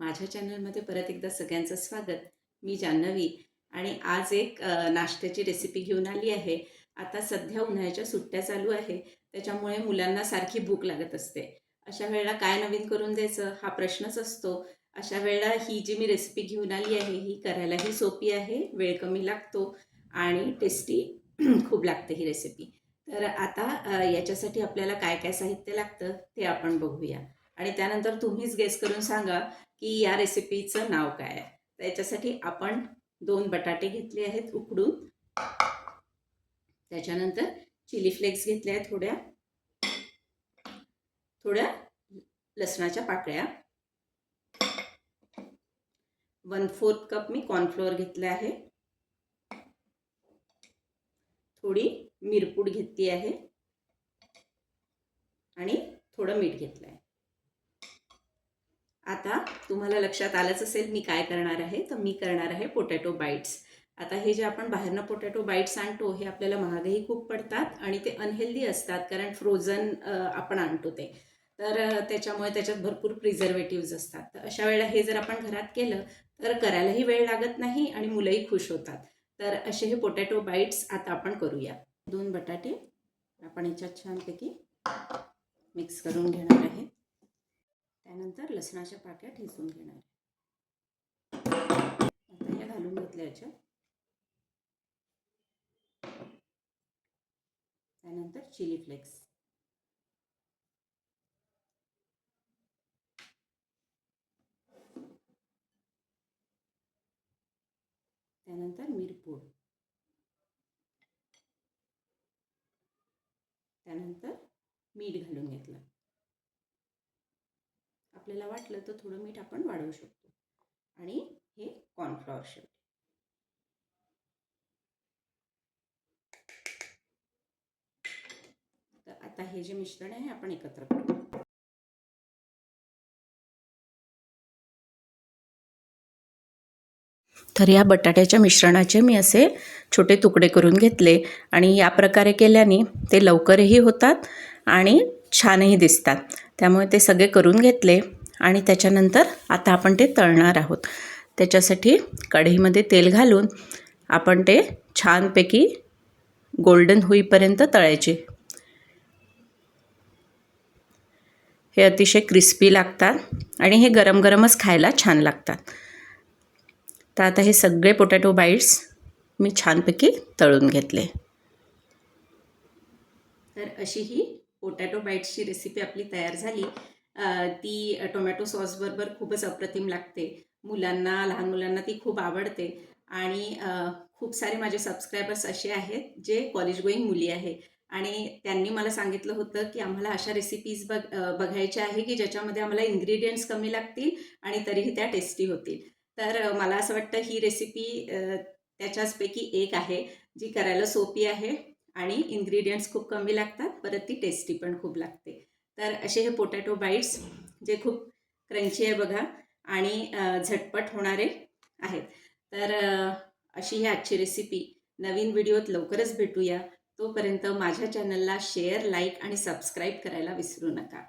माझ्या चॅनलमध्ये परत एकदा सगळ्यांचं स्वागत. मी जान्हवी आणि आज एक नाश्त्याची रेसिपी घेऊन आली आहे. आता सध्या उन्हाळ्याच्या सुट्ट्या चालू आहे त्याच्यामुळे मुलांना सारखी भूक लागत असते. अशा वेळेला काय नवीन करून द्यायचं? हा प्रश्नच असतो. अशा वेळेला ही जी मी रेसिपी घेऊन आली आहे ही करायलाही सोपी आहे. वेळ कमी लागतो आणि टेस्टी खूप लागते ही रेसिपी तर आता याच्यासाठी आपल्याला काय काय साहित्य लागतं ते आपण बघूया. आणि त्यानंतर तुम्हीच गेस करून सांगा की या रेसिपीचं नाव काय आहे. तर याच्यासाठी आपण दोन बटाटे घेतले आहेत उकडून. त्याच्यानंतर चिली फ्लेक्स घेतल्या आहेत थोड्या. थोड्या लसणाच्या पाकळ्या. वन फोर्थ कप मी कॉर्नफ्लोअर घेतले आहे. थोडी मिरपूड घेतली आहे. आणि थोडं मीठ घेतलं आहे आता तुम्हाला लक्षात आलंच असेल मी काय करणार आहे तर मी करणार आहे पोटॅटो बाईट्स आता हे जे आपण बाहेरनं पोटॅटो बाईट्स आणतो हे आपल्याला महागही खूप पडतात आणि ते अनहेल्दी असतात कारण फ्रोझन आपण आणतो ते. तर त्याच्यामुळे त्याच्यात भरपूर प्रिझर्वेटिव्ज असतात. तर अशा वेळेला हे जर आपण घरात केलं तर करायलाही वेळ लागत नाही आणि मुलंही खुश होतात. तर असे हे पोटॅटो बाईट्स आता आपण करूया. दोन बटाटे आपण याच्यात छानपैकी मिक्स करून घेणार आहे. त्यानंतर लसणाच्या पाक्या ठेचून घेणार. आता या घालून घेतल्या याच्यात. त्यानंतर चिली फ्लेक्स. त्यानंतर मिरपूड त्यानंतर मीठ घालून घेतलं. आपल्याला वाटलं तर थोडं मीठ आपण वाढवू शकतो. आणि हे कॉर्नफ्लॉवर शेवटी तर आता हे जे मिश्रण आहे आपण एकत्र करू. तर या बटाट्याच्या मिश्रणाचे मी असे छोटे तुकडे करून घेतले आणि या प्रकारे केल्याने ते लवकरही होतात आणि छानही दिसतात. त्यामुळे ते सगळे करून घेतले. आणि त्याच्यानंतर आता आपण ते तळणार आहोत. त्याच्यासाठी कढईमध्ये तेल घालून आपण ते छानपैकी गोल्डन होईपर्यंत तळायचे. हे अतिशय क्रिस्पी लागतात आणि हे गरम गरमच खायला छान लागतात. तर आता हे सगळे पोटॅटो बाईट्स मी छानपैकी तळून घेतले. तर अशी ही पोटॅटो बाईट्सची रेसिपी आपली तयार झाली. ती टोमॅटो सॉसबरोबर खूपच अप्रतिम लागते. मुलांना लहान मुलांना ती खूप आवडते. आणि खूप सारे माझे सबस्क्रायबर्स असे आहेत जे कॉलेज गोईंग मुली आहे. आणि त्यांनी मला सांगितलं होतं की आम्हाला अशा रेसिपीज बघ बघायच्या आहे की ज्याच्यामध्ये आम्हाला इन्ग्रेडियंट्स कमी लागतील आणि तरीही त्या टेस्टी होतील. तर मला असं वाटतं ही रेसिपी त्याच्याचपैकी एक आहे जी करायला सोपी आहे आणि इन्ग्रेडियंट्स खूप कमी लागतात परत ती टेस्टी पण खूप लागते. तर असे हे पोटॅटो बाईट्स जे खूप क्रंची आहे बघा आणि झटपट होणारे आहेत. तर अशी ही आजची रेसिपी नवीन व्हिडिओत लवकरच भेटूया. तोपर्यंत माझ्या चॅनलला शेअर लाईक आणि सबस्क्राईब करायला विसरू नका.